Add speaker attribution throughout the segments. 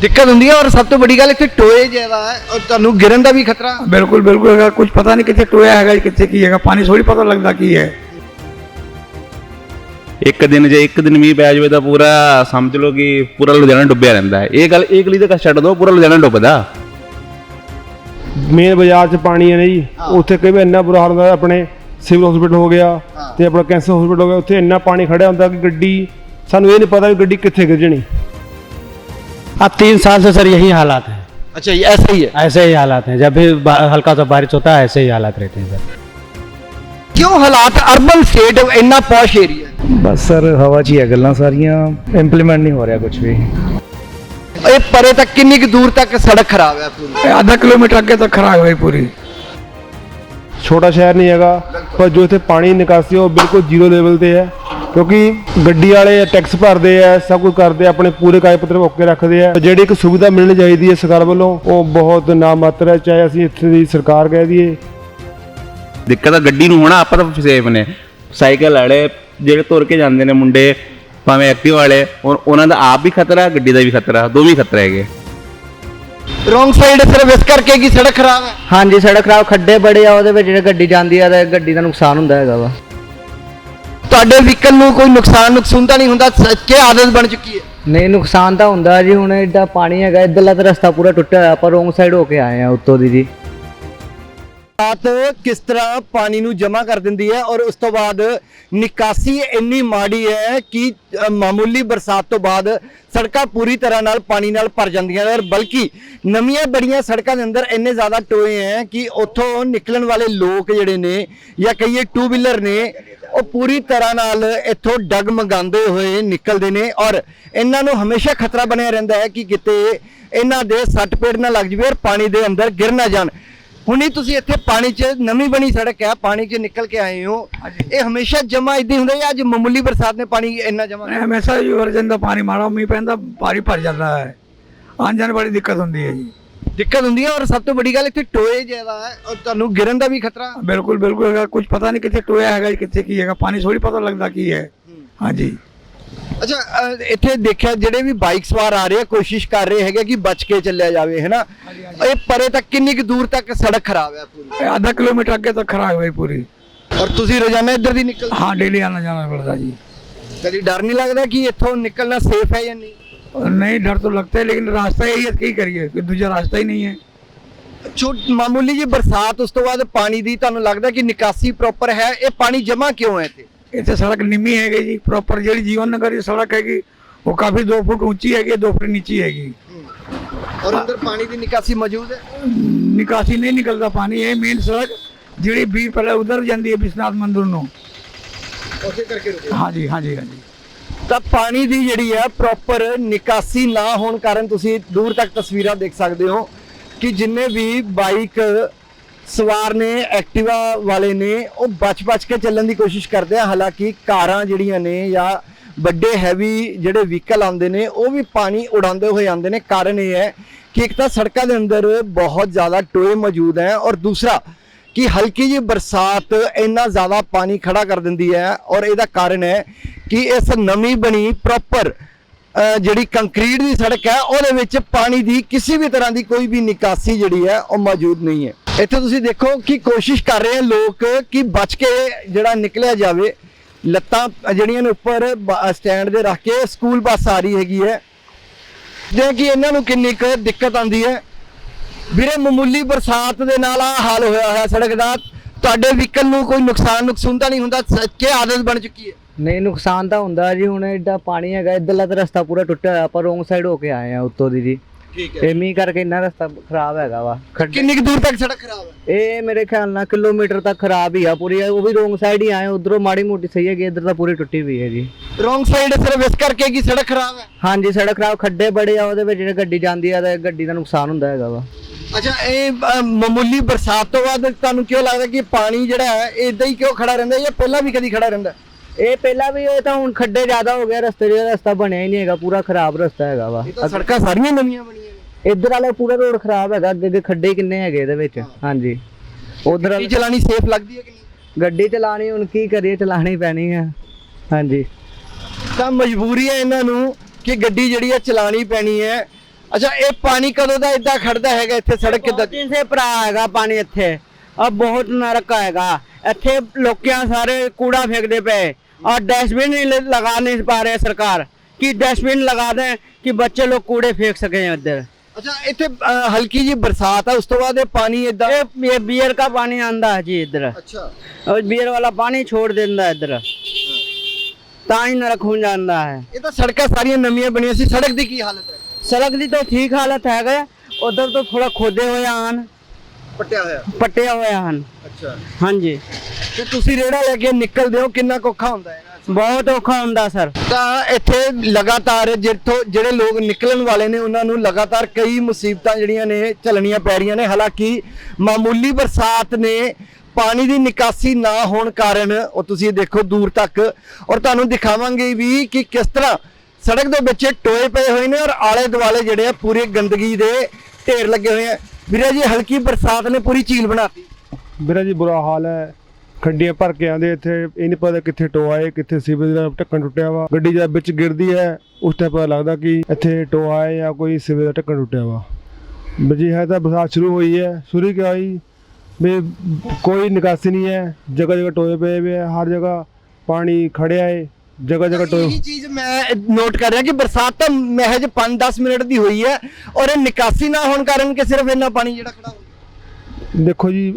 Speaker 1: ਦਿੱਕਤ ਹੁੰਦੀ ਹੈ ਔਰ ਸਭ ਤੋਂ ਵੱਡੀ ਗੱਲ ਇੱਥੇ ਟੋਏ ਜ਼ਿਆਦਾ ਹੈ ਔਰ ਤੁਹਾਨੂੰ ਗਿਰਨ ਦਾ ਵੀ ਖਤਰਾ।
Speaker 2: ਬਿਲਕੁਲ ਬਿਲਕੁਲ ਹੈਗਾ। ਕੁਝ ਪਤਾ ਨਹੀਂ ਕਿੱਥੇ ਟੋਇਆ ਹੈਗਾ ਕਿੱਥੇ ਕੀ ਹੈਗਾ। ਪਾਣੀ ਥੋੜੀ ਪਤਾ ਲੱਗਦਾ ਕੀ ਹੈ।
Speaker 3: ਇੱਕ ਦਿਨ ਜੇ ਇੱਕ ਦਿਨ ਮੀਂਹ ਪੈ ਜਾਵੇ ਤਾਂ ਪੂਰਾ ਸਮਝ ਲਓ ਕਿ ਪੂਰਾ ਲੁਧਿਆਣਾ ਡੁੱਬਿਆ ਰਹਿੰਦਾ ਹੈ। ਇਹ ਗੱਲ ਇਹ ਗਲੀ ਦਾ ਛੱਡ ਦੋ ਪੂਰਾ ਲੁਧਿਆਣਾ ਡੁੱਬਦਾ।
Speaker 4: ਮੇਨ ਬਾਜ਼ਾਰ 'ਚ ਪਾਣੀ ਹੈ ਨਾ ਜੀ ਉੱਥੇ ਕਈ ਵਾਰ ਇੰਨਾ ਬੁਰਾ ਹਾਲ ਹੁੰਦਾ ਆਪਣੇ ਸਿਵਲ ਹਸਪੀਟਲ ਹੋ ਗਿਆ ਤੇ ਆਪਣਾ ਕੈਂਸਰ ਹਸਪੀਟਲ ਹੋ ਗਿਆ ਉੱਥੇ ਇੰਨਾ ਪਾਣੀ ਖੜਿਆ ਹੁੰਦਾ ਕਿ ਗੱਡੀ ਸਾਨੂੰ ਇਹ ਨਹੀਂ ਪਤਾ ਵੀ ਗੱਡੀ ਕਿੱਥੇ ਗਿਰ ਜਣੀ।
Speaker 5: अब तीन साल से सर यही हालात हैं
Speaker 1: ਅੱਛਾ ਜੀ ਐਸਾ ਹੀ ਹੈ
Speaker 5: ऐसे ही हालात हैं जब भी बा- हल्का सा बारिश होता है ऐसे ही हालात रहते हैं सर
Speaker 1: ਕਿਉਂ ਹਾਲਾਤ ਅਰਬਨ ਸਟੇਟ ਇੰਨਾ ਪੌਸ਼ ਏਰੀਆ
Speaker 6: ਬਸ ਸਰ ਹਵਾ 'ਚ ਹੀ ਹੈ ਗੱਲਾਂ ਸਾਰੀਆਂ ਇੰਪਲੀਮੈਂਟ ਨਹੀਂ ਹੋ ਰਿਹਾ ਕੁਝ ਵੀ
Speaker 1: ਇਹ ਪਰੇ ਤੱਕ ਕਿੰਨੀ ਕੁ ਦੂਰ ਤੱਕ ਸੜਕ ਖਰਾਬ ਹੈ ਪੂਰੀ
Speaker 2: ਇਹ ਆਧਾ ਕਿਲੋਮੀਟਰ ਅੱਗੇ ਤੱਕ ਖਰਾਬ ਹੋਈ ਪੂਰੀ
Speaker 4: ਛੋਟਾ ਸ਼ਹਿਰ ਨਹੀਂ ਹੈਗਾ ਪਰ ਜੋ ਇੱਥੇ ਪਾਣੀ ਨਿਕਾਸੀ ਹੈ ਉਹ ਬਿਲਕੁਲ ਜ਼ੀਰੋ ਲੈਵਲ ਤੇ ਹੈ ਕਿਉਂਕਿ ਗੱਡੀ ਵਾਲੇ ਟੈਕਸ ਭਰਦੇ ਆ ਸਭ ਕੁਝ ਕਰਦੇ ਆ ਆਪਣੇ ਪੂਰੇ ਕਾਗਜ਼ ਪੱਤਰ ਓਕੇ ਰੱਖਦੇ ਆ। ਜਿਹੜੀ ਇੱਕ ਸੁਵਿਧਾ ਮਿਲਣੀ ਚਾਹੀਦੀ ਹੈ ਸਰਕਾਰ ਵੱਲੋਂ ਉਹ ਬਹੁਤ ਨਾਮਾਤਰ ਹੈ ਚਾਹੇ ਅਸੀਂ ਇੱਥੇ ਦੀ ਸਰਕਾਰ ਕਹਿ ਦਈਏ।
Speaker 3: ਦਿੱਕਤ ਤਾਂ ਗੱਡੀ ਨੂੰ ਹੋਣਾ ਆਪਾਂ ਤਾਂ ਸੇਫ ਨੇ। ਸਾਈਕਲ ਵਾਲੇ ਜਿਹੜੇ ਤੁਰ ਕੇ ਜਾਂਦੇ ਨੇ ਮੁੰਡੇ ਭਾਵੇਂ ਐਕਟਿਵ ਵਾਲੇ ਉਹ- ਉਹਨਾਂ ਦਾ ਆਪ ਵੀ ਖਤਰਾ ਗੱਡੀ ਦਾ ਵੀ ਖਤਰਾ ਦੋਵੇਂ ਖਤਰਾ ਹੈਗੇ।
Speaker 1: ਰੋਂਗ ਸਾਈਡ ਸਿਰਫ ਇਸ ਕਰਕੇ ਕਿ ਸੜਕ ਖਰਾਬ ਹੈ।
Speaker 7: ਹਾਂਜੀ ਸੜਕ ਖਰਾਬ ਖੱਡੇ ਬੜੇ ਆ ਉਹਦੇ ਵਿੱਚ ਜਿਹੜੇ ਗੱਡੀ ਜਾਂਦੀ ਆ ਤੇ ਗੱਡੀ ਦਾ ਨੁਕਸਾਨ ਹੁੰਦਾ ਹੈਗਾ ਵਾ।
Speaker 1: ਤੁਹਾਡੇ ਵਹੀਕਲ ਨੂੰ ਕੋਈ ਨੁਕਸਾਨ ਨੁਕਸੂਨ ਤਾਂ ਨਹੀਂ ਹੁੰਦਾ? ਸ- ਕੀ ਆਦਤ ਬਣ ਚੁੱਕੀ ਹੈ?
Speaker 7: ਨਹੀਂ ਨੁਕਸਾਨ ਤਾਂ ਹੁੰਦਾ ਜੀ ਹੁਣ ਏਡਾ ਪਾਣੀ ਹੈਗਾ ਇੱਧਰਲਾ ਤਾਂ ਰਸਤਾ ਪੂਰਾ ਟੁੱਟਿਆ ਹੋਇਆ ਆਪਾਂ ਰੋਂਗ ਸਾਈਡ ਹੋ ਕੇ ਆਏ ਆ ਉੱਤੋਂ ਦੀ ਜੀ।
Speaker 1: ਰਾਤ ਕਿਸ ਤਰ੍ਹਾਂ ਪਾਣੀ ਨੂੰ ਜਮ੍ਹਾਂ ਕਰ ਦਿੰਦੀ ਹੈ ਔਰ ਉਸ ਤੋਂ ਬਾਅਦ ਨਿਕਾਸੀ ਇੰਨੀ ਮਾੜੀ ਹੈ ਕਿ ਮਾਮੂਲੀ ਬਰਸਾਤ ਤੋਂ ਬਾਅਦ ਸੜਕਾਂ ਪੂਰੀ ਤਰ੍ਹਾਂ ਨਾਲ ਪਾਣੀ ਨਾਲ ਭਰ ਜਾਂਦੀਆਂ ਨੇ ਔਰ ਬਲਕਿ ਨਵੀਆਂ ਬੜੀਆਂ ਸੜਕਾਂ ਦੇ ਅੰਦਰ ਇੰਨੇ ਜ਼ਿਆਦਾ ਟੋਏ ਹੈ ਕਿ ਉੱਥੋਂ ਨਿਕਲਣ ਵਾਲੇ ਲੋਕ ਜਿਹੜੇ ਨੇ ਜਾਂ ਕਹੀਏ ਟੂ ਵੀਲਰ ਨੇ ਉਹ ਪੂਰੀ ਤਰ੍ਹਾਂ ਨਾਲ ਇੱਥੋਂ ਡਗਮਗਾਉਂਦੇ ਹੋਏ ਨਿਕਲਦੇ ਨੇ ਔਰ ਇਹਨਾਂ ਨੂੰ ਹਮੇਸ਼ਾ ਖਤਰਾ ਬਣਿਆ ਰਹਿੰਦਾ ਹੈ ਕਿ ਕਿਤੇ ਇਹਨਾਂ ਦੇ ਸੱਟ ਪੇੜ ਨਾ ਲੱਗ ਜਵੇ ਔਰ ਪਾਣੀ ਦੇ ਅੰਦਰ ਗਿਰ ਨਾ ਜਾਣ। ਹੁਣੀ ਤੁਸੀਂ ਇੱਥੇ ਪਾਣੀ 'ਚ ਨਵੀਂ ਬਣੀ ਸੜਕ ਹੈ ਪਾਣੀ 'ਚ ਨਿਕਲ ਕੇ ਆਏ ਹੋ। ਇਹ ਹਮੇਸ਼ਾ ਜਮਾ ਇਦਾਂ ਹੁੰਦਾ ਜਾਂ ਅੱਜ ਮਾਮੂਲੀ ਬਰਸਾਤ ਨੇ ਪਾਣੀ ਇੰਨਾ ਜਮਾ
Speaker 2: ਹਮੇਸ਼ਾ ਹੀ ਵਰ ਜਾਂਦਾ ਪਾਣੀ ਮਾੜਾ ਮੀਂਹ ਪੈਂਦਾ ਪਾਣੀ ਭਰ ਜਾਂਦਾ ਹੈ। ਆਉਣ ਜਾਣ ਬੜੀ ਦਿੱਕਤ ਹੁੰਦੀ ਹੈ ਜੀ।
Speaker 1: ਦਿੱਕਤ ਹੁੰਦੀ ਹੈ ਔਰ ਸਭ ਤੋਂ ਵੱਡੀ ਗੱਲ ਇੱਥੇ ਟੋਏ ਜ਼ਿਆਦਾ ਹੈ ਔਰ ਤੁਹਾਨੂੰ ਗਿਰਨ ਦਾ ਵੀ ਖਤਰਾ।
Speaker 2: ਬਿਲਕੁਲ ਬਿਲਕੁਲ ਹੈਗਾ। ਕੁਝ ਪਤਾ ਨਹੀਂ ਕਿੱਥੇ ਟੋਇਆ ਹੈਗਾ ਕਿੱਥੇ ਕੀ ਹੈਗਾ। ਪਾਣੀ ਥੋੜੀ ਪਤਾ ਲੱਗਦਾ ਕੀ ਹੈ। ਹਾਂਜੀ।
Speaker 1: ਅੱਛਾ ਇੱਥੇ ਦੇਖਿਆ ਜਿਹੜੇ ਵੀ ਬਾਈਕ ਸਵਾਰ ਆ ਰਹੇ ਆ ਕੋਸ਼ਿਸ਼ ਕਰ ਰਹੇ ਹੈਗੇ ਕਿ ਬਚ ਕੇ ਚੱਲਿਆ ਜਾਵੇ ਹੈਨਾ? ਇਹ ਪਰੇ ਤੱਕ ਕਿੰਨੀ ਕੁ ਦੂਰ ਤੱਕ ਸੜਕ ਖਰਾਬ ਹੈ ਪੂਰੀ?
Speaker 2: ਆਧਾ ਕਿਲੋਮੀਟਰ ਅੱਗੇ ਤੱਕ ਖਰਾਬ ਹੈ ਪੂਰੀ।
Speaker 1: ਔਰ ਤੁਸੀਂ ਰੋਜ਼ਾਨਾ ਇੱਧਰ ਦੀ ਨਿਕਲ
Speaker 2: ਹਾਂ ਡੇਲੀ ਆਣਾ ਜਾਣਾ ਪੜਦਾ ਜੀ।
Speaker 1: ਕਦੀ ਡਰ ਨਹੀਂ ਲੱਗਦਾ ਕਿ ਇੱਥੋਂ ਨਿਕਲਣਾ ਸੇਫ ਹੈ ਜਾਂ ਨਹੀਂ?
Speaker 2: नहीं डर तो लगता है लेकिन रास्ता यही है क्या करिए कोई दूसरा रास्ता ही नहीं है
Speaker 1: ਛੋਟ ਮਾਮੂਲੀ ਜੀ ਬਰਸਾਤ ਉਸ ਤੋਂ ਬਾਅਦ ਪਾਣੀ ਦੀ ਤੁਹਾਨੂੰ ਲੱਗਦਾ ਕਿ ਨਿਕਾਸੀ ਪ੍ਰੋਪਰ ਹੈ ਇਹ ਪਾਣੀ ਜਮਾ ਕਿਉਂ ਹੈ ਇੱਥੇ
Speaker 2: इतने सड़क निमी है जी प्रॉपर जी जीवन नगर की सड़क हैगी वो काफी दो फुट ऊंची हैगी दो फुट नीची हैगी
Speaker 1: ਔਰ ਅੰਦਰ ਪਾਣੀ ਦੀ ਨਿਕਾਸੀ ਮੌਜੂਦ ਹੈ
Speaker 2: निकासी नहीं निकलता पानी है मेन सड़क जी भी पहले उधर जाती है विश्वनाथ मंदिर नु
Speaker 1: ਉਸੇ ਕਰਕੇ ਰੁਕੇ
Speaker 2: हाँ जी हाँ जी हाँ जी
Speaker 1: ਤਾਂ ਪਾਣੀ ਦੀ ਜਿਹੜੀ ਹੈ ਪ੍ਰੋਪਰ ਨਿਕਾਸੀ ਨਾ ਹੋਣ ਕਾਰਨ ਤੁਸੀਂ ਦੂਰ ਤੱਕ ਤਸਵੀਰਾਂ ਦੇਖ ਸਕਦੇ ਹੋ ਕਿ ਜਿੰਨੇ ਵੀ ਬਾਈਕ ਸਵਾਰ ਨੇ ਐਕਟਿਵਾ ਵਾਲੇ ਨੇ, ਉਹ ਬਚ-ਬਚ ਕੇ ਚੱਲਣ ਦੀ ਕੋਸ਼ਿਸ਼ ਕਰਦੇ ਆ। ਹਾਲਾਂਕਿ ਕਾਰਾਂ ਜਿਹੜੀਆਂ ਨੇ ਜਾਂ ਵੱਡੇ ਹੈਵੀ ਜਿਹੜੇ ਵਹੀਕਲ ਆਉਂਦੇ ਨੇ, ਉਹ ਵੀ ਪਾਣੀ ਉਡਾਉਂਦੇ ਹੋਏ ਆਉਂਦੇ ਨੇ। ਕਾਰਨ ਇਹ ਹੈ ਕਿ ਇੱਕ ਤਾਂ ਸੜਕਾਂ ਦੇ ਅੰਦਰ ਬਹੁਤ ਜ਼ਿਆਦਾ ਟੋਏ ਮੌਜੂਦ ਹੈ ਔਰ ਦੂਸਰਾ ਕਿ ਹਲਕੀ ਜਿਹੀ ਬਰਸਾਤ ਇੰਨਾ ਜ਼ਿਆਦਾ ਪਾਣੀ ਖੜਾ ਕਰ ਦਿੰਦੀ ਹੈ ਔਰ ਇਹਦਾ ਕਾਰਨ ਹੈ ਕਿ ਇਸ ਨਵੀਂ ਬਣੀ ਪ੍ਰੋਪਰ ਜਿਹੜੀ ਕੰਕਰੀਟ ਦੀ ਸੜਕ ਹੈ, ਉਹਦੇ ਵਿੱਚ ਪਾਣੀ ਦੀ ਕਿਸੇ ਵੀ ਤਰ੍ਹਾਂ ਦੀ ਕੋਈ ਵੀ ਨਿਕਾਸੀ ਜਿਹੜੀ ਹੈ, ਉਹ ਮੌਜੂਦ ਨਹੀਂ ਹੈ। ਇੱਥੇ ਤੁਸੀਂ ਦੇਖੋ ਕਿ ਕੋਸ਼ਿਸ਼ ਕਰ ਰਹੇ ਆ ਲੋਕ ਕਿ ਬਚ ਕੇ ਜਿਹੜਾ ਨਿਕਲਿਆ ਜਾਵੇ। ਲੱਤਾਂ ਜਿਹੜੀਆਂ ਨੇ ਉੱਪਰ ਬ- ਸਟੈਂਡ ਦੇ ਰੱਖ ਕੇ ਸਕੂਲ ਬੱਸ ਆ ਰਹੀ ਹੈਗੀ ਹੈ। ਜੇ ਕਿ ਇਹਨਾਂ ਨੂੰ ਕਿੰਨੀ ਕੁ ਦਿੱਕਤ ਆਉਂਦੀ ਹੈ ਵੀਰੇ ਮਾਮੂਲੀ ਬਰਸਾਤ ਦੇ ਨਾਲ ਆ ਹਾਲ ਹੋਇਆ ਹੋਇਆ ਸੜਕ ਦਾ। ਤੁਹਾਡੇ ਵਹੀਕਲ ਨੂੰ ਕੋਈ ਨੁਕਸਾਨ ਨੁਕਸੂਨ ਤਾਂ ਨਹੀਂ ਹੁੰਦਾ ਸ- ਕੀ ਆਦਤ ਬਣ ਚੁੱਕੀ ਹੈ?
Speaker 7: ਨਹੀਂ ਨੁਕਸਾਨ ਤਾਂ ਹੁੰਦਾ ਜੀ ਹੁਣ ਏਡਾ ਪਾਣੀ ਹੈਗਾ ਇੱਧਰਲਾ ਤਾਂ ਰਸਤਾ ਪੂਰਾ ਟੁੱਟਿਆ ਹੋਇਆ ਆਪਾਂ ਰੋਂਗ ਸਾਈਡ ਹੋ ਕੇ ਆਏ ਆ ਉੱਤੋਂ ਦੀ ਜੀ।
Speaker 1: ਠੀਕ
Speaker 7: ਮੀਂਹ ਕਰਕੇ ਇੰਨਾ ਰਸਤਾ ਖਰਾਬ ਹੈਗਾ ਵਾ
Speaker 1: ਕਿੰਨੀ ਕੁ ਦੂਰ ਤੱਕ ਸੜਕ ਖਰਾਬ ਹੈ?
Speaker 7: ਇਹ ਮੇਰੇ ਖਿਆਲ ਨਾਲ ਕਿਲੋਮੀਟਰ ਤੱਕ ਖਰਾਬ ਹੀ ਆ ਪੂਰੀ ਉਹ ਵੀ ਰੋਂਗ ਸਾਈਡ ਹੀ ਆਏ ਉਧਰੋਂ ਮਾੜੀ ਮੋਟੀ ਸਹੀ ਹੈਗੀ ਇੱਧਰ ਤਾਂ ਪੂਰੀ ਟੁੱਟੀ ਹੋਈ ਹੈ ਜੀ।
Speaker 1: ਰੋਂਗ ਸਾਈਡ ਸਿਰਫ ਇਸ ਕਰਕੇ ਕਿ ਸੜਕ ਖਰਾਬ ਹੈ?
Speaker 7: ਹਾਂਜੀ ਸੜਕ ਖਰਾਬ ਖੱਡੇ ਬੜੇ ਆ ਉਹਦੇ ਵਿੱਚ ਜਿਹੜੇ ਗੱਡੀ ਜਾਂਦੀ ਆ ਤੇ ਗੱਡੀ ਦਾ ਨੁਕਸਾਨ ਹੁੰਦਾ ਹੈਗਾ ਵਾ।
Speaker 1: ਅੱਛਾ ਇਹ ਅ, ਮਾਮੂਲੀ ਬਰਸਾਤ ਤੋਂ ਬਾਅਦ ਤੁਹਾਨੂੰ ਕਿਉਂ ਲੱਗਦਾ ਕਿ ਪਾਣੀ ਜਿਹੜਾ ਹੈ ਇਦਾਂ ਹੀ ਕਿਉਂ ਖੜਾ ਰਹਿੰਦਾ ਜਾਂ ਪਹਿਲਾਂ ਵੀ ਕਦੀ ਖੜਾ ਰਹਿੰਦਾ?
Speaker 7: ਇਹ ਪਹਿਲਾਂ ਵੀ ਇਹ ਤਾਂ ਹੁਣ ਖੱਡੇ ਜ਼ਿਆਦਾ ਹੋ ਗਿਆ ਰਸਤੇ ਦਾ ਰਸਤਾ ਬਣਿਆ ਹੀ ਨਹੀਂ ਹੈਗਾ ਪੂਰਾ ਖਰਾਬ ਰਸਤਾ ਹੈਗਾ ਵਾ।
Speaker 1: ਇਹ ਤਾਂ ਸੜਕਾਂ ਸਾਰੀਆਂ ਨਵੀਆਂ ਬਣੀਆਂ ਨੇ।
Speaker 7: ਇੱਧਰ ਵਾਲਾ ਪੂਰਾ ਰੋਡ ਖਰਾਬ ਹੈਗਾ ਅੱਗੇ ਅੱਗੇ ਖੱਡੇ ਹੀ ਕਿੰਨੇ ਹੈਗੇ ਇਹਦੇ ਵਿੱਚ। ਹਾਂਜੀ। ਉਧਰ
Speaker 1: ਗੱਡੀ ਚਲਾਣੀ ਸੇਫ ਲੱਗਦੀ ਹੈ ਕਿ ਨਹੀਂ?
Speaker 7: ਗੱਡੀ ਚਲਾਣੀ ਹੁਣ ਕੀ ਕਰੀਏ ਚਲਾਣੀ ਪੈਣੀ ਆ। ਹਾਂਜੀ।
Speaker 1: ਤਾਂ ਮਜਬੂਰੀ ਹੈ ਇਹਨਾਂ ਨੂੰ ਕਿ ਗੱਡੀ ਜਿਹੜੀ ਹੈ ਚਲਾਣੀ ਪੈਣੀ ਹੈ। ਅੱਛਾ ਇਹ ਪਾਣੀ ਕਦੋਂ ਦਾ ਇੱਦਾਂ ਖੜਦਾ ਹੈਗਾ? ਇੱਥੇ ਸੜਕ ਕਿੱਦਾਂ?
Speaker 7: ਤਿੰਨ ਸੇ ਭਰਾ ਹੈਗਾ ਪਾਣੀ ਇੱਥੇ। ਆ ਬਹੁਤ ਨਰਕ ਹੈਗਾ। ਇੱਥੇ ਲੋਕਿਆਂ ਸਾਰੇ ਕੂੜਾ ਫੇਕਦੇ ਪਏ। ਔਰ ਡਸਟਬਿਨ ਲਗਾ ਨਹੀਂ ਪਾ ਰਹੇ ਸਰਕਾਰ। ਕਿ ਡਸਟਬਿਨ ਲਗਾ ਦੇ ਕਿ ਬੱਚੇ ਲੋਕ ਕੂੜੇ ਫੇਕ ਸਕੇ ਇੱਧਰ?
Speaker 1: ਅੱਛਾ ਇੱਥੇ ਹਲਕੀ ਜੀ ਬਰਸਾਤ ਆ ਉਸ ਤੋਂ ਬਾਅਦ ਇਹ ਪਾਣੀ ਇਦਾਂ
Speaker 7: ਇਹ ਬੀਅਰ ਦਾ ਪਾਣੀ ਆਂਦਾ ਹੈ ਜੀ ਇੱਧਰ।
Speaker 1: ਅੱਛਾ।
Speaker 7: ਔਰ ਬੀਅਰ ਵਾਲਾ ਪਾਣੀ ਛੋੜ ਦਿੰਦਾ ਇੱਧਰ। ਤਾਂ ਹੀ ਨਰਕ ਹੋ ਜਾਂਦਾ ਹੈ।
Speaker 1: ਇਹ ਤਾਂ ਸੜਕਾਂ ਸਾਰੀਆਂ ਨਵੀਆਂ ਬਣੀਆਂ ਸੀ। ਸੜਕ ਦੀ ਕੀ ਹਾਲਤ ਹੈ?
Speaker 7: ਸੜਕ ਦੀ ਤਾਂ ਠੀਕ ਹਾਲਤ ਹੈਗਾ ਉਧਰ ਤੋਂ ਥੋੜਾ ਖੋਦੇ ਹੋਏ ਹਨ
Speaker 1: ਪੱਟਿਆ ਹੋਇਆ?
Speaker 7: ਹਨ।
Speaker 1: ਅੱਛਾ।
Speaker 7: ਹਾਂਜੀ।
Speaker 1: ਤੇ ਤੁਸੀਂ ਰੇੜਾ ਲੈ ਕੇ ਨਿਕਲਦੇ ਹੋ ਕਿੰਨਾ ਔਖਾ ਹੁੰਦਾ ਹੈ
Speaker 7: ਬਹੁਤ ਔਖਾ ਹੁੰਦਾ ਸਰ।
Speaker 1: ਤਾਂ ਇੱਥੇ ਲਗਾਤਾਰ ਜਿੱਥੋਂ ਜਿਹੜੇ ਲੋਕ ਨਿਕਲਣ ਵਾਲੇ ਨੇ ਉਹਨਾਂ ਨੂੰ ਲਗਾਤਾਰ ਕਈ ਮੁਸੀਬਤਾਂ ਜਿਹੜੀਆਂ ਨੇ ਝੱਲਣੀਆਂ ਪੈ ਰਹੀਆਂ ਨੇ। ਹਾਲਾਂਕਿ ਮਾਮੂਲੀ ਬਰਸਾਤ ਨੇ ਪਾਣੀ ਦੀ ਨਿਕਾਸੀ ਨਾ ਹੋਣ ਕਾਰਨ ਉਹ ਤੁਸੀਂ ਦੇਖੋ ਦੂਰ ਤੱਕ। ਔਰ ਤੁਹਾਨੂੰ ਦਿਖਾਵਾਂਗੇ ਵੀ ਕਿ ਕਿਸ ਤਰ੍ਹਾਂ ਸੜਕ ਦੇ ਵਿੱਚ ਟੋਏ ਪਏ ਹੋਏ ਨੇ ਔਰ ਆਲੇ ਦੁਆਲੇ ਜਿਹੜੇ ਆ ਪੂਰੀ ਗੰਦਗੀ ਦੇ ਢੇਰ ਲੱਗੇ ਹੋਏ ਆ। ਵੀਰੇ ਜੀ, ਹਲਕੀ ਬਰਸਾਤ ਨੇ ਪੂਰੀ ਝੀਲ ਬਣਾਤੀ।
Speaker 4: ਵੀਰਾ ਜੀ, ਬੁਰਾ ਹਾਲ ਹੈ। ਖੱਡੀਆਂ ਭਰ ਕੇ ਆਉਂਦੇ ਇੱਥੇ, ਇਹ ਨਹੀਂ ਪਤਾ ਕਿੱਥੇ ਟੋਆ ਹੈ, ਕਿੱਥੇ ਸੀਵਰੇਜ ਦਾ ਢੱਕਣ ਟੁੱਟਿਆ ਵਾ। ਗੱਡੀ ਜਦ ਵਿੱਚ ਗਿਰਦੀ ਹੈ, ਉਸ ਟਾਈਮ ਪਤਾ ਲੱਗਦਾ ਕਿ ਇੱਥੇ ਟੋਆ ਹੈ ਜਾਂ ਕੋਈ ਸੀਵਰੇਜ ਦਾ ਢੱਕਣ ਟੁੱਟਿਆ ਵਾ। ਬਜੀ ਹੈ ਤਾਂ ਬਰਸਾਤ ਸ਼ੁਰੂ ਹੋਈ ਹੈ। ਸ਼ੁਰੂ ਕਿਆ ਹੋਈ? ਵੀ ਕੋਈ ਨਿਕਾਸੀ ਨਹੀਂ ਹੈ। ਜਗ੍ਹਾ ਜਗ੍ਹਾ ਟੋਏ ਪਏ ਹੋਏ ਹੈ ਹਰ ਜਗ੍ਹਾ ਪਾਣੀ ਖੜਿਆ ਹੈ ਜਗ੍ਹਾ ਜਗ੍ਹਾ ਟੋਏ
Speaker 1: ਇਹੀ ਚੀਜ਼ ਮੈਂ ਨੋਟ ਕਰ ਰਿਹਾ ਕਿ ਬਰਸਾਤ ਤਾਂ ਮਹਿਜ 5-10 ਮਿੰਟ ਦੀ ਹੋਈ ਹੈ ਔਰ ਇਹ ਨਿਕਾਸੀ ਨਾ ਹੋਣ ਕਾਰਨ ਕਿ ਸਿਰਫ ਇੰਨਾ ਪਾਣੀ ਜਿਹੜਾ ਖੜਾ ਹੋ
Speaker 4: ਦੇਖੋ ਜੀ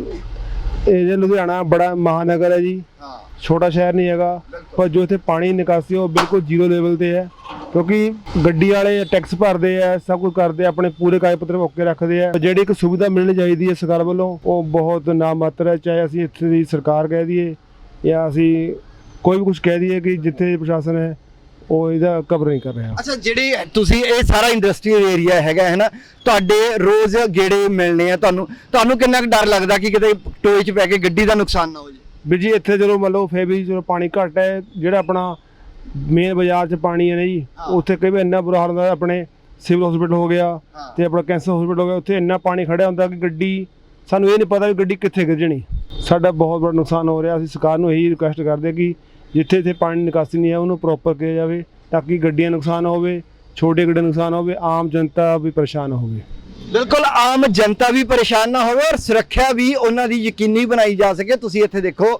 Speaker 4: ਇਹ ਜੇ ਲੁਧਿਆਣਾ ਬੜਾ ਮਹਾਨਗਰ ਹੈ ਜੀ।
Speaker 1: ਹਾਂ।
Speaker 4: ਛੋਟਾ ਸ਼ਹਿਰ ਨਹੀਂ ਹੈਗਾ ਪਰ ਜੋ ਇੱਥੇ ਪਾਣੀ ਨਿਕਾਸੀ ਉਹ ਬਿਲਕੁਲ ਜ਼ੀਰੋ ਲੈਵਲ ਤੇ ਹੈ। ਕਿਉਂਕਿ ਗੱਡੀ ਵਾਲੇ ਟੈਕਸ ਭਰਦੇ ਆ ਸਭ ਕੁਝ ਕਰਦੇ ਆ ਆਪਣੇ ਪੂਰੇ ਕਾਗਜ਼ ਪੱਤਰ ਓਕੇ ਰੱਖਦੇ ਆ। ਜਿਹੜੀ ਇੱਕ ਸੁਵਿਧਾ ਮਿਲਣੀ ਚਾਹੀਦੀ ਹੈ ਸਰਕਾਰ ਵੱਲੋਂ ਉਹ ਬਹੁਤ ਨਾਮਾਤਰ ਹੈ ਚਾਹੇ ਅਸੀਂ ਇੱਥੇ ਦੀ ਸਰਕਾਰ ਕਹਿ ਦਈਏ ਜਾਂ ਅਸੀਂ ਕੋਈ ਵੀ ਕੁਝ ਕਹਿ ਦਈਏ ਕਿ ਜਿੱਥੇ ਪ੍ਰਸ਼ਾਸਨ ਹੈ ਉਹ ਇਹਦਾ ਕਵਰ ਨਹੀਂ ਕਰ ਰਿਹਾ।
Speaker 1: ਅੱਛਾ ਜਿਹੜੇ ਤੁਸੀਂ ਇਹ ਸਾਰਾ ਇੰਡਸਟਰੀਅਲ ਏਰੀਆ ਹੈਗਾ ਹੈ ਨਾ? ਤੁਹਾਡੇ ਰੋਜ਼ ਗੇੜੇ ਮਿਲਣੇ ਆ ਤੁਹਾਨੂੰ। ਤੁਹਾਨੂੰ ਕਿੰਨਾ ਕੁ ਡਰ ਲੱਗਦਾ ਕਿ ਕਿਤੇ ਟੋਏ 'ਚ ਪੈ ਕੇ ਗੱਡੀ ਦਾ ਨੁਕਸਾਨ ਨਾ ਹੋ ਜਾਏ?
Speaker 4: ਵੀ ਜੀ ਇੱਥੇ ਚਲੋ ਮੰਨ ਲਓ ਫੇਰ ਵੀ ਚਲੋ ਪਾਣੀ ਘੱਟ ਹੈ ਜਿਹੜਾ ਆਪਣਾ ਮੇਨ ਬਾਜ਼ਾਰ 'ਚ ਪਾਣੀ ਹੈ ਨਾ ਜੀ ਉੱਥੇ ਕਈ ਵਾਰ ਇੰਨਾ ਬੁਰਾ ਹਾਲ ਹੁੰਦਾ ਆਪਣੇ ਸਿਵਲ ਹਸਪੀਟਲ ਹੋ ਗਿਆ। ਤੇ ਆਪਣਾ ਕੈਂਸਰ ਹਸਪੀਟਲ ਹੋ ਗਿਆ ਉੱਥੇ ਇੰਨਾ ਪਾਣੀ ਖੜਿਆ ਹੁੰਦਾ ਕਿ ਗੱਡੀ ਸਾਨੂੰ ਇਹ ਨਹੀਂ ਪਤਾ ਵੀ ਗੱਡੀ ਕਿੱਥੇ ਗਿਰ ਜਣੀ ਸਾਡਾ ਬਹੁਤ ਬੜਾ ਨੁਕਸਾਨ ਹੋ ਰਿਹਾ। ਅਸੀਂ ਸਰਕਾਰ ਨੂੰ ਇਹੀ ਰਿਕੁਐਸਟ ਕਰਦੇ ਕਿ ਜਿੱਥੇ ਇੱਥੇ ਪਾਣੀ ਨਿਕਾਸੀ ਨਹੀਂ ਹੈ, ਉਹਨੂੰ ਪ੍ਰੋਪਰ ਕੀਤਾ ਜਾਵੇ ਤਾਂ ਕਿ ਗੱਡੀਆਂ ਨੁਕਸਾਨ ਹੋਵੇ, ਛੋਟੇ ਗੱਡੀਆਂ ਨੁਕਸਾਨ ਹੋਵੇ, ਆਮ ਜਨਤਾ ਵੀ ਪਰੇਸ਼ਾਨ ਹੋਵੇ।
Speaker 1: ਬਿਲਕੁਲ, ਆਮ ਜਨਤਾ ਵੀ ਪਰੇਸ਼ਾਨ ਨਾ ਹੋਵੇ ਔਰ ਸੁਰੱਖਿਆ ਵੀ ਉਹਨਾਂ ਦੀ ਯਕੀਨੀ ਬਣਾਈ ਜਾ ਸਕੇ। ਤੁਸੀਂ ਇੱਥੇ ਦੇਖੋ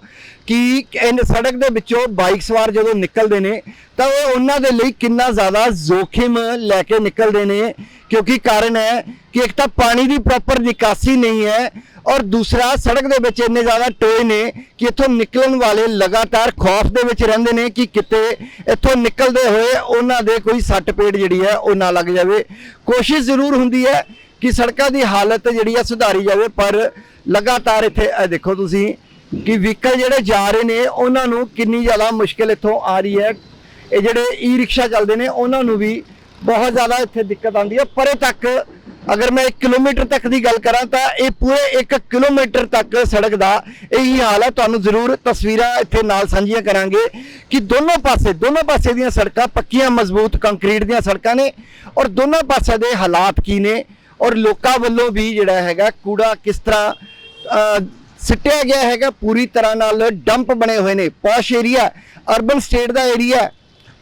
Speaker 1: ਕਿ ਇਹ ਸੜਕ ਦੇ ਵਿੱਚੋਂ ਬਾਈਕ ਸਵਾਰ ਜਦੋਂ ਨਿਕਲਦੇ ਨੇ ਤਾਂ ਉਹ ਉਹਨਾਂ ਦੇ ਲਈ ਕਿੰਨਾ ਜ਼ਿਆਦਾ ਜ਼ੋਖਿਮ ਲੈ ਕੇ ਨਿਕਲਦੇ ਨੇ। ਕਿਉਂਕਿ ਕਾਰਨ ਹੈ ਕਿ ਇੱਕ ਤਾਂ ਪਾਣੀ ਦੀ ਪ੍ਰੋਪਰ ਨਿਕਾਸੀ ਨਹੀਂ ਹੈ ਔਰ ਦੂਸਰਾ, ਸੜਕ ਦੇ ਵਿੱਚ ਇੰਨੇ ਜ਼ਿਆਦਾ ਟੋਏ ਨੇ ਕਿ ਇੱਥੋਂ ਨਿਕਲਣ ਵਾਲੇ ਲਗਾਤਾਰ ਖੌਫ ਦੇ ਵਿੱਚ ਰਹਿੰਦੇ ਨੇ ਕਿ ਕਿਤੇ ਇੱਥੋਂ ਨਿਕਲਦੇ ਹੋਏ ਉਹਨਾਂ ਦੇ ਕੋਈ ਸੱਟ ਪੇਟ ਜਿਹੜੀ ਹੈ ਉਹ ਨਾ ਲੱਗ ਜਾਵੇ। ਕੋਸ਼ਿਸ਼ ਜ਼ਰੂਰ ਹੁੰਦੀ ਹੈ ਕਿ ਸੜਕਾਂ ਦੀ ਹਾਲਤ ਜਿਹੜੀ ਹੈ ਸੁਧਾਰੀ ਜਾਵੇ, ਪਰ ਲਗਾਤਾਰ ਇੱਥੇ, ਇਹ ਦੇਖੋ ਤੁਸੀਂ ਕਿ ਵਹੀਕਲ ਜਿਹੜੇ ਜਾ ਰਹੇ ਨੇ, ਉਹਨਾਂ ਨੂੰ ਕਿੰਨੀ ਜ਼ਿਆਦਾ ਮੁਸ਼ਕਿਲ ਇੱਥੋਂ ਆ ਰਹੀ ਹੈ। ਇਹ ਜਿਹੜੇ ਈ ਰਿਕਸ਼ਾ ਚੱਲਦੇ ਨੇ, ਉਹਨਾਂ ਨੂੰ ਵੀ ਬਹੁਤ ਜ਼ਿਆਦਾ ਇੱਥੇ ਦਿੱਕਤ ਆਉਂਦੀ ਹੈ। ਪਰੇ ਤੱਕ ਅਗਰ ਮੈਂ 1 ਕਿਲੋਮੀਟਰ ਤੱਕ ਦੀ ਗੱਲ ਕਰਾਂ ਤਾਂ ਇਹ ਪੂਰੇ 1 ਕਿਲੋਮੀਟਰ ਤੱਕ ਸੜਕ ਦਾ ਇਹੀ ਹਾਲ ਹੈ। ਤੁਹਾਨੂੰ ਜ਼ਰੂਰ ਤਸਵੀਰਾਂ ਇੱਥੇ ਨਾਲ ਸਾਂਝੀਆਂ ਕਰਾਂਗੇ ਕਿ ਦੋਨੋਂ ਪਾਸੇ ਦੋਨੋਂ ਪਾਸੇ ਦੀਆਂ ਸੜਕਾਂ ਪੱਕੀਆਂ ਮਜ਼ਬੂਤ ਕੰਕਰੀਟ ਦੀਆਂ ਸੜਕਾਂ ਨੇ ਔਰ ਦੋਨੋਂ ਪਾਸੇ ਦੇ ਹਾਲਾਤ ਕੀ ਨੇ ਔਰ ਲੋਕਾਂ ਵੱਲੋਂ ਵੀ ਜਿਹੜਾ ਹੈਗਾ ਕੂੜਾ ਕਿਸ ਤਰ੍ਹਾਂ ਸਿੱਟਿਆ ਗਿਆ ਹੈਗਾ, ਪੂਰੀ ਤਰ੍ਹਾਂ ਨਾਲ ਡੰਪ ਬਣੇ ਹੋਏ ਨੇ। ਪੌਸ਼ ਏਰੀਆ, ਅਰਬਨ ਸਟੇਟ ਦਾ ਏਰੀਆ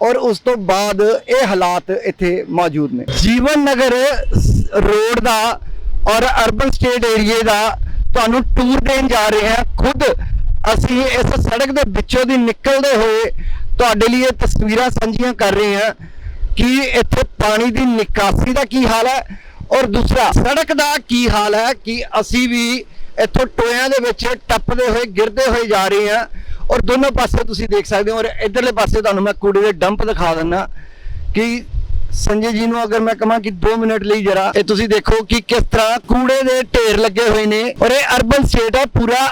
Speaker 1: ਔਰ ਉਸ ਤੋਂ ਬਾਅਦ ਇਹ ਹਾਲਾਤ ਇੱਥੇ ਮੌਜੂਦ ਨੇ। ਜੀਵਨ ਨਗਰ ਰੋਡ ਦਾ ਔਰ ਅਰਬਨ ਸਟੇਟ ਏਰੀਏ ਦਾ ਤੁਹਾਨੂੰ ਟੂਰ ਦੇਣ ਜਾ ਰਹੇ ਹਾਂ। ਖੁਦ ਅਸੀਂ ਇਸ ਸੜਕ ਦੇ ਵਿੱਚੋਂ ਦੀ ਨਿਕਲਦੇ ਹੋਏ ਤੁਹਾਡੇ ਲਈ ਇਹ ਤਸਵੀਰਾਂ ਸਾਂਝੀਆਂ ਕਰ ਰਹੇ ਹਾਂ ਕਿ ਇੱਥੇ ਪਾਣੀ ਦੀ ਨਿਕਾਸੀ ਦਾ ਕੀ ਹਾਲ ਹੈ ਔਰ ਦੂਸਰਾ, ਸੜਕ ਦਾ ਕੀ ਹਾਲ ਹੈ ਕਿ ਅਸੀਂ ਵੀ ਇੱਥੋਂ ਟੋਇਆਂ ਦੇ ਵਿੱਚ ਟੱਪਦੇ ਹੋਏ, ਗਿਰਦੇ ਹੋਏ ਜਾ ਰਹੇ ਹਾਂ। ਔਰ ਦੋਨੋਂ ਪਾਸੇ ਤੁਸੀਂ ਦੇਖ ਸਕਦੇ ਹੋ ਔਰ ਇਧਰਲੇ ਪਾਸੇ ਤੁਹਾਨੂੰ ਮੈਂ ਕੂੜੇ ਦੇ ਡੰਪ ਦਿਖਾ ਦਿੰਦਾ ਕਿ ਸੰਜੇ ਜੀ ਨੂੰ ਅਗਰ ਮੈਂ ਕਹਾਂ ਕਿ 2 ਮਿੰਟ ਲਈ ਜਰਾ, ਇਹ ਤੁਸੀਂ ਦੇਖੋ ਕਿ ਕਿਸ ਤਰ੍ਹਾਂ ਕੂੜੇ ਦੇ ਢੇਰ ਲੱਗੇ ਹੋਏ ਨੇ ਔਰ ਇਹ ਅਰਬਨ ਸਟੇਟ ਹੈ, ਪੂਰਾ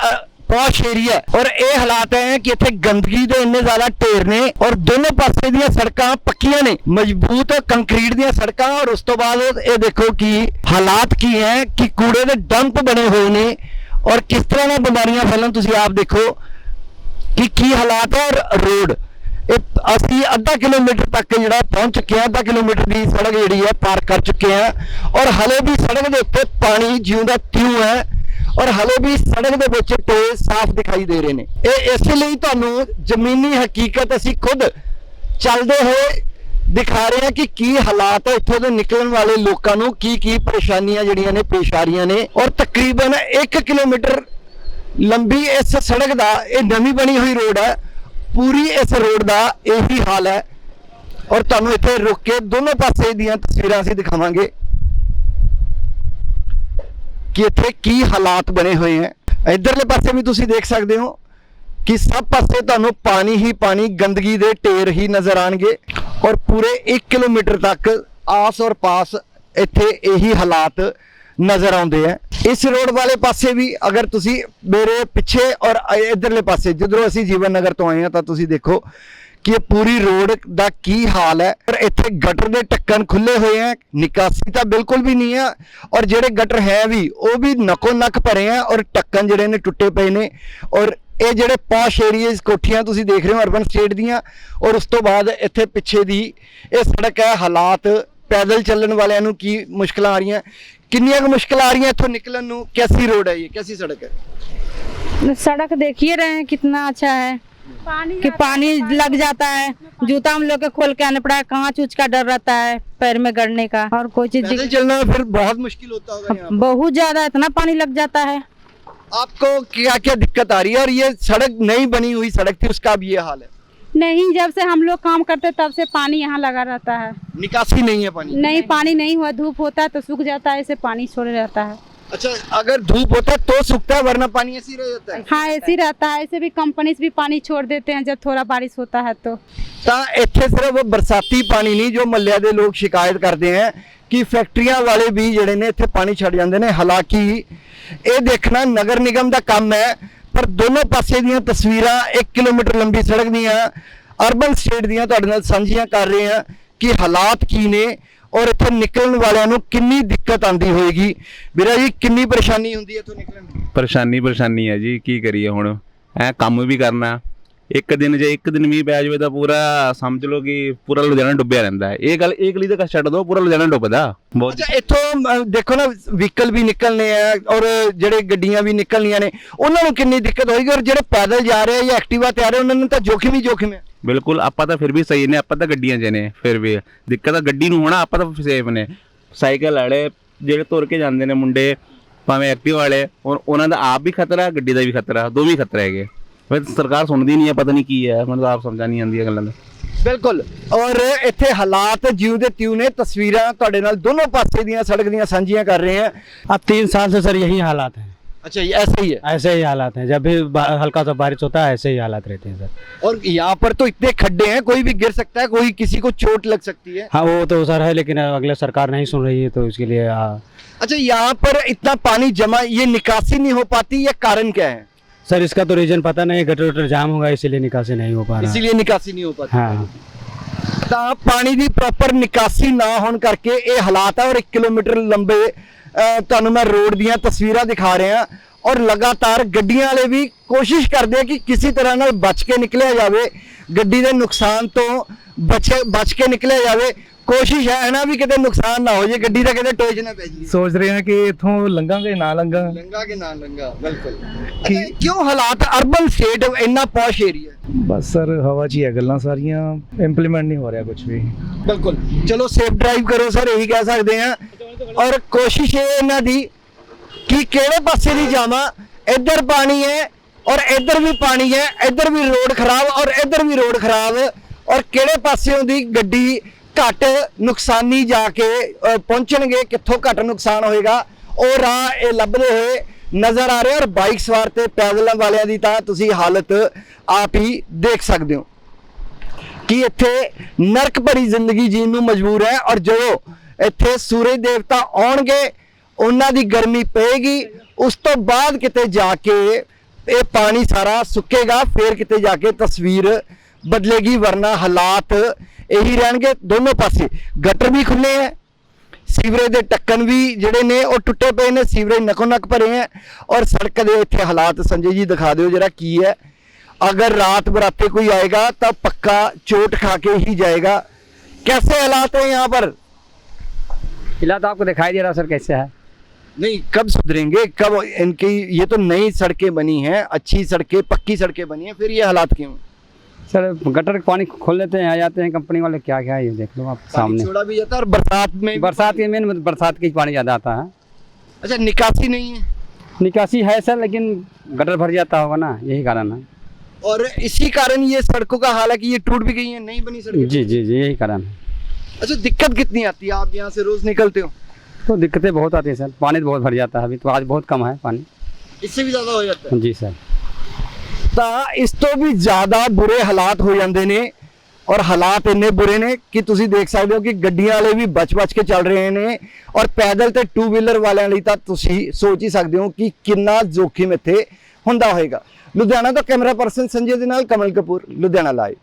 Speaker 1: ਪੌਸ਼ ਏਰੀਆ ਔਰ ਇਹ ਹਾਲਾਤ ਹੈ ਕਿ ਇੱਥੇ ਗੰਦਗੀ ਦੇ ਇੰਨੇ ਜ਼ਿਆਦਾ ਢੇਰ ਨੇ ਔਰ ਦੋਨੋਂ ਪਾਸੇ ਦੀਆਂ ਸੜਕਾਂ ਪੱਕੀਆਂ ਨੇ, ਮਜ਼ਬੂਤ ਕੰਕਰੀਟ ਦੀਆਂ ਸੜਕਾਂ ਔਰ ਉਸ ਤੋਂ ਬਾਅਦ ਇਹ ਦੇਖੋ ਕਿ ਹਾਲਾਤ ਕੀ ਹੈ ਕਿ ਕੂੜੇ ਦੇ ਡੰਪ ਬਣੇ ਹੋਏ ਨੇ ਔਰ ਕਿਸ ਤਰ੍ਹਾਂ ਨਾਲ ਬਿਮਾਰੀਆਂ ਫੈਲਣ, ਤੁਸੀਂ ਆਪ ਦੇਖੋ। ਕਿ ਕੀ ਹਾਲਾਤ ਹੈ ਔਰ ਰੋਡ। ਇਹ ਅਸੀਂ ਅੱਧਾ ਕਿਲੋਮੀਟਰ ਤੱਕ ਜਿਹੜਾ ਪਹੁੰਚ ਚੁੱਕੇ ਹਾਂ, ਅੱਧਾ ਕਿਲੋਮੀਟਰ ਦੀ ਸੜਕ ਜਿਹੜੀ ਹੈ ਪਾਰ ਕਰ ਚੁੱਕੇ ਹਾਂ। ਔਰ ਹਲੇ ਵੀ ਸੜਕ ਦੇ ਉੱਤੇ ਪਾਣੀ ਜਿਉਂਦਾ ਤਿਉਂ ਹੈ। ਔਰ ਹਲੇ ਵੀ ਸੜਕ ਦੇ ਵਿੱਚ ਟੋਏ ਸਾਫ਼ ਦਿਖਾਈ ਦੇ ਰਹੇ ਨੇ। ਇਹ ਇਸ ਲਈ ਤੁਹਾਨੂੰ ਜ਼ਮੀਨੀ ਹਕੀਕਤ ਅਸੀਂ ਖੁਦ ਚੱਲਦੇ ਹੋਏ ਦਿਖਾ ਰਹੇ ਹਾਂ ਕਿ ਕੀ ਹਾਲਾਤ ਹੈ ਇੱਥੋਂ ਦੇ ਨਿਕਲਣ ਵਾਲੇ ਲੋਕਾਂ ਨੂੰ ਕੀ ਕੀ ਪਰੇਸ਼ਾਨੀਆਂ ਜਿਹੜੀਆਂ ਨੇ, ਪੇਸ਼ ਆ ਰਹੀਆਂ ਨੇ। ਔਰ ਤਕਰੀਬਨ 1 ਕਿਲੋਮੀਟਰ ਲੰਬੀ ਇਸ ਸੜਕ ਦਾ, ਇਹ ਨਵੀਂ ਬਣੀ ਹੋਈ ਰੋਡ ਹੈ। ਪੂਰੀ ਇਸ ਰੋਡ ਦਾ ਇਹੀ ਹਾਲ ਹੈ। ਔਰ ਤੁਹਾਨੂੰ ਇੱਥੇ ਰੁਕ ਕੇ ਦੋਨੋਂ ਪਾਸੇ ਦੀਆਂ ਤਸਵੀਰਾਂ ਅਸੀਂ ਦਿਖਾਵਾਂਗੇ ਕਿ ਇੱਥੇ ਕੀ ਹਾਲਾਤ ਬਣੇ ਹੋਏ ਹੈ। ਇਧਰਲੇ ਪਾਸੇ ਵੀ ਤੁਸੀਂ ਦੇਖ ਸਕਦੇ ਹੋ ਕਿ ਸਭ ਪਾਸੇ ਤੁਹਾਨੂੰ ਪਾਣੀ ਹੀ ਪਾਣੀ, ਗੰਦਗੀ ਦੇ ਢੇਰ ਹੀ ਨਜ਼ਰ ਆਣਗੇ ਔਰ ਪੂਰੇ 1 ਕਿਲੋਮੀਟਰ ਤੱਕ ਆਸ ਔਰ ਪਾਸ ਇੱਥੇ ਇਹੀ ਹਾਲਾਤ ਨਜ਼ਰ ਆਉਂਦੇ ਆ। ਇਸ ਰੋਡ ਵਾਲੇ ਪਾਸੇ ਵੀ ਅਗਰ ਤੁਸੀਂ ਮੇਰੇ ਪਿੱਛੇ ਔਰ ਇਧਰਲੇ ਪਾਸੇ ਜਿੱਧਰੋਂ ਅਸੀਂ ਜੀਵਨ ਨਗਰ ਤੋਂ ਆਏ ਹਾਂ, ਤਾਂ ਤੁਸੀਂ ਦੇਖੋ ਕਿ ਇਹ ਪੂਰੀ ਰੋਡ ਦਾ ਕੀ ਹਾਲ ਹੈ। ਪਰ ਇੱਥੇ ਗਟਰ ਦੇ ਢੱਕਣ ਖੁੱਲੇ ਹੋਏ ਆ, ਨਿਕਾਸੀ ਤਾਂ ਬਿਲਕੁਲ ਵੀ ਨਹੀਂ ਹੈ ਔਰ ਜਿਹੜੇ ਗਟਰ ਹੈ ਵੀ, ਉਹ ਵੀ ਨਕੋ ਨੱਕ ਭਰੇ ਆ ਔਰ ਢੱਕਣ ਜਿਹੜੇ ਨੇ ਟੁੱਟੇ ਪਏ ਨੇ। ਔਰ ਇਹ ਜਿਹੜੇ ਪੌਸ਼ ਏਰੀਆਜ਼ ਕੋਠੀਆਂ ਤੁਸੀਂ ਦੇਖ ਰਹੇ ਹੋ ਅਰਬਨ ਸਟੇਟ ਦੀਆਂ, ਔਰ ਉਸ ਤੋਂ ਬਾਅਦ ਇੱਥੇ ਪਿੱਛੇ ਦੀ ਇਹ ਸੜਕ ਹੈ, ਹਾਲਾਤ ਪੈਦਲ ਚੱਲਣ ਵਾਲਿਆਂ ਨੂੰ ਕੀ ਮੁਸ਼ਕਲਾਂ ਆ ਰਹੀਆਂ। ਕਿੰਨੀਆਂ ਕੁ ਮੁਸ਼ਕਲਾਂ ਆ ਰਹੀਆਂ ਇੱਥੋਂ ਨਿਕਲਣ ਨੂੰ ਕੈਸੀ ਰੋਡ ਹੈ ਇਹ ਕੈਸੀ ਸੜਕ ਹੈ
Speaker 8: सड़क देख ही रहे हैं कितना अच्छा है कि पानी लग जाता है जूता हम लोग के खोल के आने पड़ा है कांच उच का डर रहता है पैर में गड़ने का और कोई चीज
Speaker 1: पैदल
Speaker 8: दिख-
Speaker 1: चलना फिर बहुत मुश्किल होता होगा यहाँ
Speaker 8: बहुत ज्यादा इतना पानी लग जाता है
Speaker 1: आपको क्या क्या दिक्कत आ रही है और ये सड़क नई बनी हुई सड़क थी उसका भी ये हाल है
Speaker 8: नहीं जब से हम लोग काम करते तब से पानी यहाँ लगा रहता है
Speaker 1: निकासी नहीं है पानी
Speaker 8: नहीं पानी नहीं हुआ धूप होता है तो सूख जाता है ऐसे पानी छोड़े रहता है
Speaker 1: अच्छा अगर धूप होता है तो सूखता है वरना पानी ऐसे ही रह जाता है
Speaker 8: हाँ ऐसे ही रहता है ऐसे भी कंपनी से भी पानी छोड़ देते हैं जब थोड़ा बारिश होता है तो
Speaker 1: ਤਾਂ ਇੱਥੇ ਸਿਰਫ ਬਰਸਾਤੀ ਪਾਣੀ ਨਹੀਂ ਜੋ ਮੱਲਿਆ ਦੇ ਲੋਕ ਸ਼ਿਕਾਇਤ ਕਰਦੇ ਹੈ ਕਿ ਫੈਕਟਰੀਆਂ ਵਾਲੇ ਵੀ ਜਿਹੜੇ ਨੇ ਇੱਥੇ ਪਾਣੀ ਛੱਡ ਜਾਂਦੇ ਨੇ ਹਾਲਾਂਕਿ ਇਹ ਦੇਖਣਾ ਨਗਰ ਨਿਗਮ ਦਾ ਕੰਮ ਹੈ ਪਰ ਦੋਨੋਂ ਪਾਸੇ ਦੀਆਂ ਤਸਵੀਰਾਂ 1 ਕਿਲੋਮੀਟਰ ਲੰਬੀ ਸੜਕ ਦੀਆਂ ਅਰਬਨ ਸਟੇਟ ਦੀਆਂ ਤੁਹਾਡੇ ਨਾਲ ਸਾਂਝੀਆਂ ਕਰ ਰਹੇ ਹਾਂ ਕਿ ਹਾਲਾਤ ਕੀ ਨੇ ਔਰ ਇੱਥੇ ਨਿਕਲਣ ਵਾਲਿਆਂ ਨੂੰ ਕਿੰਨੀ ਦਿੱਕਤ ਆਂਦੀ ਹੋਏਗੀ। ਵੀਰਾ ਜੀ, ਕਿੰਨੀ ਪਰੇਸ਼ਾਨੀ ਹੁੰਦੀ ਹੈ ਇੱਥੋਂ ਨਿਕਲਣ ਦੀ?
Speaker 3: ਪਰੇਸ਼ਾਨੀ ਪਰੇਸ਼ਾਨੀ ਹੈ ਜੀ, ਕੀ ਕਰੀਏ ਹੁਣ? ਐ ਕੰਮ ਵੀ ਕਰਨਾ। ਇੱਕ ਦਿਨ ਜੇ ਇੱਕ ਦਿਨ ਮੀਂਹ ਪੈ ਜਾਵੇ ਤਾਂ ਪੂਰਾ ਸਮਝ ਲਓ ਕਿ ਪੂਰਾ ਲੁਧਿਆਣਾ ਡੁੱਬਿਆ ਰਹਿੰਦਾ ਹੈ। ਇਹ ਗੱਲ ਇਹ ਗਲੀ ਦਾ ਛੱਡ ਦੋ ਪੂਰਾ ਲੁਧਿਆਣਾ ਡੁੱਬਦਾ। ਬਹੁਤ
Speaker 1: ਅੱਛਾ ਇੱਥੋਂ ਦੇਖੋ ਨਾ ਵਹੀਕਲ ਵੀ ਨਿਕਲਨੇ ਆ ਔਰ ਜਿਹੜੇ ਗੱਡੀਆਂ ਵੀ ਨਿਕਲਣੀਆਂ ਨੇ ਉਹਨਾਂ ਨੂੰ ਕਿੰਨੀ ਦਿੱਕਤ ਹੋਏਗੀ ਔਰ ਜਿਹੜੇ ਪੈਦਲ ਜਾ ਰਹੇ ਆ ਜਾਂ ਐਕਟਿਵਾ ਤੇ ਆ ਰਹੇ ਉਹਨਾਂ ਨੂੰ ਤਾਂ ਜੋਖਿਮ ਹੀ ਜੋਖਿਮ ਹੈ।
Speaker 3: ਬਿਲਕੁਲ ਆਪਾਂ ਤਾਂ ਫਿਰ ਵੀ ਸਹੀ ਨੇ ਆਪਾਂ ਤਾਂ ਗੱਡੀਆਂ 'ਚ ਨੇ ਫਿਰ ਵੀ। ਦਿੱਕਤ ਆ ਗੱਡੀ ਨੂੰ ਹੋਣਾ ਆਪਾਂ ਤਾਂ ਸੇਫ ਨੇ। ਸਾਈਕਲ ਵਾਲੇ ਜਿਹੜੇ ਤੁਰ ਕੇ ਜਾਂਦੇ ਨੇ ਮੁੰਡੇ ਭਾਵੇਂ ਐਕਟਿਵ ਵਾਲੇ ਔਰ ਉਹਨਾਂ ਦਾ ਆਪ ਵੀ ਖਤਰਾ ਗੱਡੀ ਦਾ ਵੀ ਖਤਰਾ ਦੋਵੇਂ ਖਤਰਾ ਹੈਗੇ। ਫਿਰ ਸਰਕਾਰ ਸੁਣਦੀ ਨਹੀਂ ਹੈ ਪਤਾ ਨਹੀਂ ਕੀ ਹੈ ਮੈਨੂੰ ਤਾਂ ਆਪ ਸਮਝਾ ਨਹੀਂ ਆਉਂਦੀਆਂ ਗੱਲਾਂ ਦਾ
Speaker 1: ਬਿਲਕੁਲ ਔਰ ਇੱਥੇ ਹਾਲਾਤ ਜਿਉ ਦੇ ਤਿਉ ਨੇ ਤਸਵੀਰਾਂ ਤੁਹਾਡੇ ਨਾਲ ਦੋਨੋਂ ਪਾਸੇ ਦੀਆਂ ਸੜਕ ਦੀਆਂ ਸਾਂਝੀਆਂ ਕਰ ਰਹੇ ਆ
Speaker 5: अब तीन साल से सर यही हालात हैं
Speaker 1: अच्छा ये ऐसा ही है
Speaker 5: ऐसे ही हालात हैं जब भी बा- हल्का सा बारिश होता है ऐसे ही हालात रहते हैं सर
Speaker 1: और यहाँ पर तो इतने खड्डे हैं कोई भी गिर सकता है कोई किसी को चोट लग सकती है
Speaker 5: हाँ वो तो सर है लेकिन अगले सरकार नहीं सुन रही है तो इसके लिए आ,
Speaker 1: अच्छा यहाँ पर इतना पानी जमा ये निकासी नहीं हो पाती ये कारण क्या है
Speaker 5: सर इसका तो रीजन पता नहीं गटर वटर जाम होगा इसीलिए निकासी नहीं हो पा रहा
Speaker 1: इसीलिए निकासी नहीं हो पाती
Speaker 5: हाँ
Speaker 1: ਤਾਂ ਪਾਣੀ ਦੀ ਪ੍ਰੋਪਰ ਨਿਕਾਸੀ ਨਾ ਹੋਣ ਕਰਕੇ ਇਹ ਹਾਲਾਤ ਹੈ ਔਰ 1 ਕਿਲੋਮੀਟਰ ਲੰਬੇ ਅਹ, ਤੁਹਾਨੂੰ ਮੈਂ ਰੋਡ ਦੀਆਂ ਤਸਵੀਰਾਂ ਦਿਖਾ ਰਿਹਾ ਔਰ ਲਗਾਤਾਰ ਗੱਡੀਆਂ ਵਾਲੇ ਵੀ ਕੋਸ਼ਿਸ਼ ਕਰਦੇ ਆ ਕਿ ਕਿਸੇ ਤਰ੍ਹਾਂ ਨਾਲ ਬਚ ਕੇ ਨਿਕਲਿਆ ਜਾਵੇ ਗੱਡੀ ਦੇ ਨੁਕਸਾਨ ਤੋਂ ਬਚ ਬਚ ਕੇ ਨਿਕਲਿਆ ਜਾਵੇ ਕੋਸ਼ਿਸ਼ ਹੈ ਨਾ ਵੀ ਕਿਤੇ ਨੁਕਸਾਨ ਨਾ ਹੋ ਜੇ ਗੱਡੀ ਦਾ ਕਿਤੇ ਟੋਜ ਨਾ ਪੈ ਜੀ
Speaker 6: ਸੋਚ ਰਹੇ ਹਾਂ ਕਿ ਇਥੋਂ ਲੰਘਾਂਗੇ ਨਾ ਲੰਘਾਂ
Speaker 1: ਲੰਗਾ ਕਿ ਨਾ ਲੰਗਾ ਬਿਲਕੁਲ। ਕਿਉਂ ਹਾਲਾਤ ਅਰਬਨ ਸਟੇਟ ਇੰਨਾ ਪੌਸ਼ ਏਰੀਆ
Speaker 6: ਬਸ ਸਰ ਹਵਾ 'ਚ ਹੀ ਹੈ ਗੱਲਾਂ ਸਾਰੀਆਂ। ਇੰਪਲੀਮੈਂਟ ਨਹੀਂ ਹੋ ਰਿਹਾ ਕੁਝ ਵੀ।
Speaker 1: ਬਿਲਕੁਲ। ਚਲੋ ਸੇਫ ਡਰਾਈਵ ਕਰੋ ਸਰ ਇਹੀ ਕਹਿ ਸਕਦੇ ਆ ਔਰ ਕੋਸ਼ਿਸ਼ ਇਹ ਇਹਨਾਂ ਦੀ ਕਿ ਕਿਹੜੇ ਪਾਸੇ ਦੀ ਜਾਵਾਂ ਇੱਧਰ ਪਾਣੀ ਹੈ ਔਰ ਇੱਧਰ ਵੀ ਪਾਣੀ ਹੈ ਇੱਧਰ ਵੀ ਰੋਡ ਖਰਾਬ ਔਰ ਇੱਧਰ ਵੀ ਰੋਡ ਖਰਾਬ ਔਰ ਕਿਹੜੇ ਪਾਸਿਓਂ ਦੀ ਗੱਡੀ ਘੱਟ ਨੁਕਸਾਨੀ ਜਾ ਕੇ ਪਹੁੰਚਣਗੇ, ਕਿੱਥੋਂ ਘੱਟ ਨੁਕਸਾਨ ਹੋਏਗਾ, ਉਹ ਰਾਹ ਇਹ ਲੱਭਦੇ ਹੋਏ ਨਜ਼ਰ ਆ ਰਹੇ ਔਰ ਬਾਈਕ ਸਵਾਰ ਤੇ ਪੈਦਲਾਂ ਵਾਲਿਆਂ ਦੀ ਤਾਂ ਤੁਸੀਂ ਹਾਲਤ ਆਪ ਹੀ ਦੇਖ ਸਕਦੇ ਹੋ ਕਿ ਇੱਥੇ ਨਰਕ ਭਰੀ ਜ਼ਿੰਦਗੀ ਜੀਣ ਨੂੰ ਮਜਬੂਰ ਹੈ ਔਰ ਜਦੋਂ ਇੱਥੇ ਸੂਰਜ ਦੇਵਤਾ ਆਉਣਗੇ, ਉਹਨਾਂ ਦੀ ਗਰਮੀ ਪਏਗੀ, ਉਸ ਤੋਂ ਬਾਅਦ ਕਿਤੇ ਜਾ ਕੇ ਇਹ ਪਾਣੀ ਸਾਰਾ ਸੁੱਕੇਗਾ, ਫਿਰ ਕਿਤੇ ਜਾ ਕੇ ਤਸਵੀਰ ਬਦਲੇਗੀ, ਵਰਨਾ ਹਾਲਾਤ ਇਹੀ ਰਹਿਣਗੇ ਦੋਨੋਂ ਪਾਸੇ ਗਟਰ ਵੀ ਖੁੱਲੇ ਹੈ ਸੀਵਰੇਜ ਦੇ ਟੱਕਣ ਵੀ ਜਿਹੜੇ ਨੇ ਉਹ ਟੁੱਟੇ ਪਏ ਨੇ ਸੀਵਰੇਜ ਨਕੋ ਨਕ ਭਰੇ ਹੈ ਔਰ ਸੜਕ ਦੇ ਇੱਥੇ ਹਾਲਾਤ ਸੰਜੇ ਜੀ ਦਿਖਾ ਦਿਓ ਜਰਾ ਕੀ ਹੈ अगर रात बराते कोई आएगा तब पक्का चोट खा के ही जाएगा कैसे हालात हैं यहाँ पर
Speaker 7: फिलहाल तो आपको दिखाई दे रहा सर कैसे है
Speaker 1: नहीं कब सुधरेंगे कब इनकी ये तो नई सड़कें बनी हैं अच्छी सड़कें पक्की सड़कें बनी हैं फिर ये हालात क्यों
Speaker 5: सर गटर का पानी खोल लेते हैं आ जाते हैं कंपनी वाले क्या क्या है ये देख लो आप सामने।
Speaker 1: छोड़ा भी जाता है और बरसात में
Speaker 5: बरसात के मेन बरसात के पानी ज़्यादा आता है।
Speaker 1: अच्छा निकासी नहीं है?
Speaker 5: निकासी है सर लेकिन गटर भर जाता होगा ना यही कारण है।
Speaker 1: और इसी कारण ये सड़कों का हाल है कि ये टूट भी गई है नहीं बनी सड़कें?
Speaker 5: जी जी जी यही कारण है।
Speaker 1: अच्छा दिक्कत कितनी आती है? आप यहाँ से रोज निकलते हो?
Speaker 5: तो दिक्कतें बहुत आती है सर पानी तो बहुत भर जाता है अभी तो आज बहुत कम है पानी।
Speaker 1: इससे भी ज़्यादा हो जाता है?
Speaker 5: जी सर।
Speaker 1: ਤਾਂ ਇਸ ਤੋਂ ਵੀ ਜ਼ਿਆਦਾ ਬੁਰੇ ਹਾਲਾਤ ਹੋ ਜਾਂਦੇ ਨੇ ਔਰ ਹਾਲਾਤ ਇੰਨੇ ਬੁਰੇ ਨੇ ਕਿ ਤੁਸੀਂ ਦੇਖ ਸਕਦੇ ਹੋ ਕਿ ਗੱਡੀਆਂ ਵਾਲੇ ਵੀ ਬਚ-ਬਚ ਕੇ ਚੱਲ ਰਹੇ ਨੇ ਔਰ ਪੈਦਲ ਤੇ ਟੂ ਵੀਲਰ ਵਾਲਿਆਂ ਲਈ ਤਾਂ ਤੁਸੀਂ ਸੋਚ ਹੀ ਸਕਦੇ ਹੋ ਕਿ ਕਿੰਨਾ ਜੋਖਿਮ ਇੱਥੇ ਹੁੰਦਾ ਹੋਵੇਗਾ ਲੁਧਿਆਣਾ ਤੋਂ ਕੈਮਰਾ ਪਰਸਨ ਸੰਜੇ ਦੇ ਨਾਲ ਕਮਲ ਕਪੂਰ, ਲੁਧਿਆਣਾ ਲਾਈਵ